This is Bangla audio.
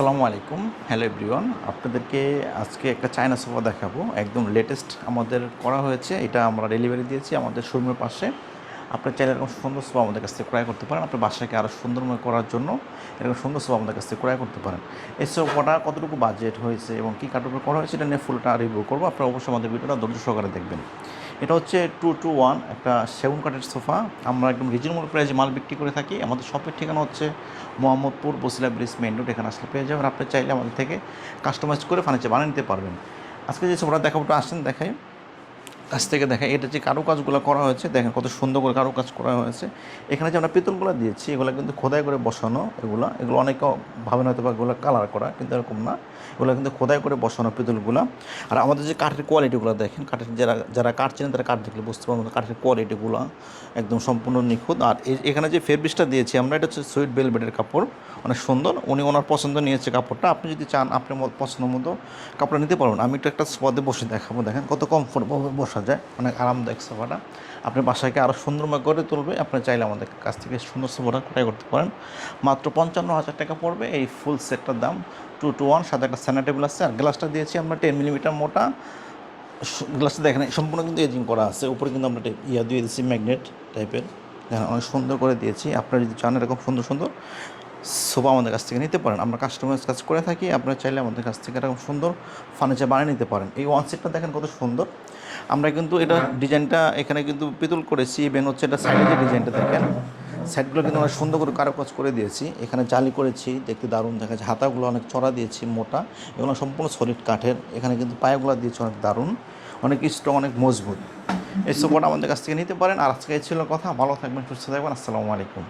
আসসালামু আলাইকুম। হ্যালো এভরিওয়ান আপনাদেরকে আজকে একটা চায়না সোফা দেখাবো। একদম লেটেস্ট আমাদের করা হয়েছে। এটা আমরা ডেলিভারি দিয়েছি আমাদের শোরুমের পাশে। আপনার চাইলে এরকম সুন্দর সোফা আমাদের কাছ থেকে ক্রয় করতে পারেন। আপনার বাসাকে আরও সুন্দরময় করার জন্য এরকম সুন্দর সোফা আমাদের কাছ থেকে ক্রয় করতে পারেন। এই সোফাটা কতটুকু বাজেট হয়েছে এবং কী কাঠের করা হয়েছে, এটা নিয়ে ফুলটা রিভিউ করব। আপনারা অবশ্যই আমাদের ভিডিওটা ধৈর্য সহকারে দেখবেন। এটা হচ্ছে টু টু ওয়ান একটা সেগুন কাঠের সোফা আমরা একদম রিজনেবল প্রাইসে মাল বিক্রি করে থাকি। আমাদের শপের ঠিকানা হচ্ছে Mohammadpur Basila bridge main road এখানে আসলে পেয়ে যাবেন। আপনি চাইলে আমাদের থেকে কাস্টমাইজ করে ফার্নিচার বানিয়ে নিতে পারবেন। আজকে যে সোফাটা দেখাবো আসেন, দেখাই। কাছ থেকে দেখা এটা যে কারুকাজগুলো করা হয়েছে, দেখেন কত সুন্দর করে কারুকাজ করা হয়েছে। এখানে যে আমরা পিতলগুলো দিয়েছি, এগুলো কিন্তু খোদাই করে বসানো এগুলো। এগুলো অনেকে ভাবেন হয়তো বা এগুলো কালার করা, কিন্তু এরকম না। এগুলো কিন্তু খোদাই করে বসানো পিতলগুলো। আর আমাদের যে কাঠের কোয়ালিটিগুলো দেখেন, কাঠের যারা যারা কাঠ চেনেন তারা কাঠ দেখলে বুঝতে পারবেন কাঠের কোয়ালিটিগুলো একদম সম্পূর্ণ নিখুঁত। আর এখানে যে ফেব্রিক্সটা দিয়েছি আমরা, এটা হচ্ছে সুইট বেলভেটের কাপড়। অনেক সুন্দর। উনি ওনার পছন্দ নিয়েছে কাপড়টা। আপনি যদি চান আপনার মত- পছন্দ মতো কাপড় নিতে পারবেন। আমি একটু একটা স্পদে বসে দেখাবো। দেখেন কত কমফোর্টেবল বসা যায়, অনেক আরামদায়ক সোফাটা। আপনি বাসাকে আরও সুন্দরময় করে তুলবে, আপনি চাইলে আমাদের কাছ থেকে সুন্দর সোফাটা ক্রয় করতে পারেন। মাত্র পঞ্চান্ন হাজার টাকা পড়বে এই ফুল সেটটার দাম, টু টু ওয়ান, সাথে একটা স্যানা টেবিল আছে, আর গ্লাসটা দিয়েছি আমরা টেন মিলিমিটার মোটা। গ্লাসটা দেখেন সম্পূর্ণ কিন্তু এজিং করা আছে, উপরে কিন্তু আমরা ইয়া দিয়ে দিয়েছি ম্যাগনেট টাইপের। অনেক সুন্দর করে দিয়েছি, আপনারা যদি চান এরকম সুন্দর সুন্দর সোফা আমাদের কাছ থেকে নিতে পারেন। আমরা কাস্টমাইজ কাজ করে থাকি আপনারা চাইলে আমাদের কাছ থেকে এরকম সুন্দর ফার্নিচার বানিয়ে নিতে পারেন। এই ওয়ান সেটটা দেখেন কত সুন্দর। আমরা কিন্তু এটা ডিজাইনটা এখানে কিন্তু পিতল করেছি ইভেন হচ্ছে এটা সাইডে যে ডিজাইনটা দেখেন সাইডগুলো কিন্তু আমরা সুন্দর করে কারুকাজ করে দিয়েছি। এখানে জালি করেছি দেখতে দারুণ দেখা যাচ্ছে হাতাগুলো অনেক চড়া দিয়েছি মোটা এগুলো সম্পূর্ণ সলিড কাঠের। এখানে কিন্তু পায়াগুলো দিয়েছি অনেক দারুণ অনেক স্ট্রং অনেক মজবুত। এই সোফাটা আমাদের কাছ থেকে নিতে পারেন। আর আজকে ছিল কথা। ভালো থাকবেন সুস্থ থাকবেন। আসসালামু আলাইকুম।